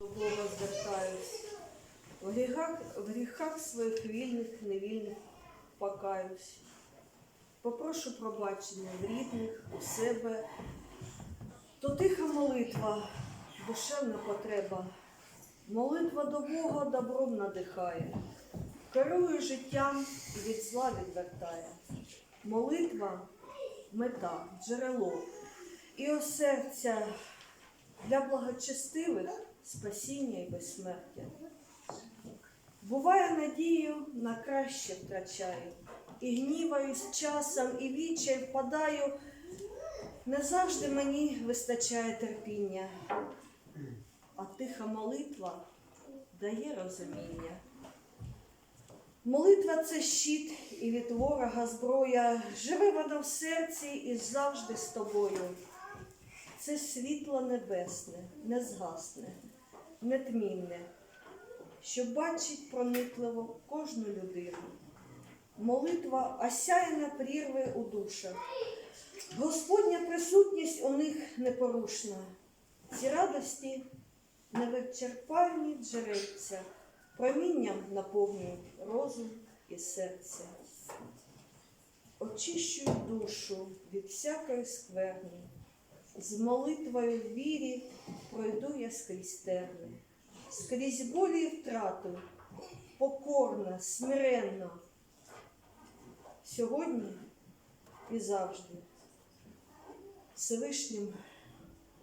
До Бога звертаюсь. В гріхах, в гріхах своїх вільних, невільних покаюсь. Попрошу пробачення в рідних, у себе. То тиха молитва, душевна потреба. Молитва до Бога добром надихає, керує життям і від зла відвертає. Молитва мета, джерело і о серця для благочестивих спасіння і безсмертя. Буває надію на краще втрачаю, і гніваюсь часом, і вічай впадаю. Не завжди мені вистачає терпіння, а тиха молитва дає розуміння. Молитва це щит і від ворога зброя. Живе вона в серці і завжди з тобою. Це світло небесне, не згасне, нетмінне, що бачить проникливо кожну людину. Молитва осяяна прірви у душах. Господня присутність у них непорушна. Ці радості невичерпальні джерельця, промінням наповнюють розум і серце. Очищують душу від всякої скверни. З молитвою в вірі пройду я скрізь терни, скрізь болі і втрату, покорно, смиренно. Сьогодні і завжди Всевишнім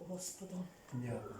Господом. Дякую.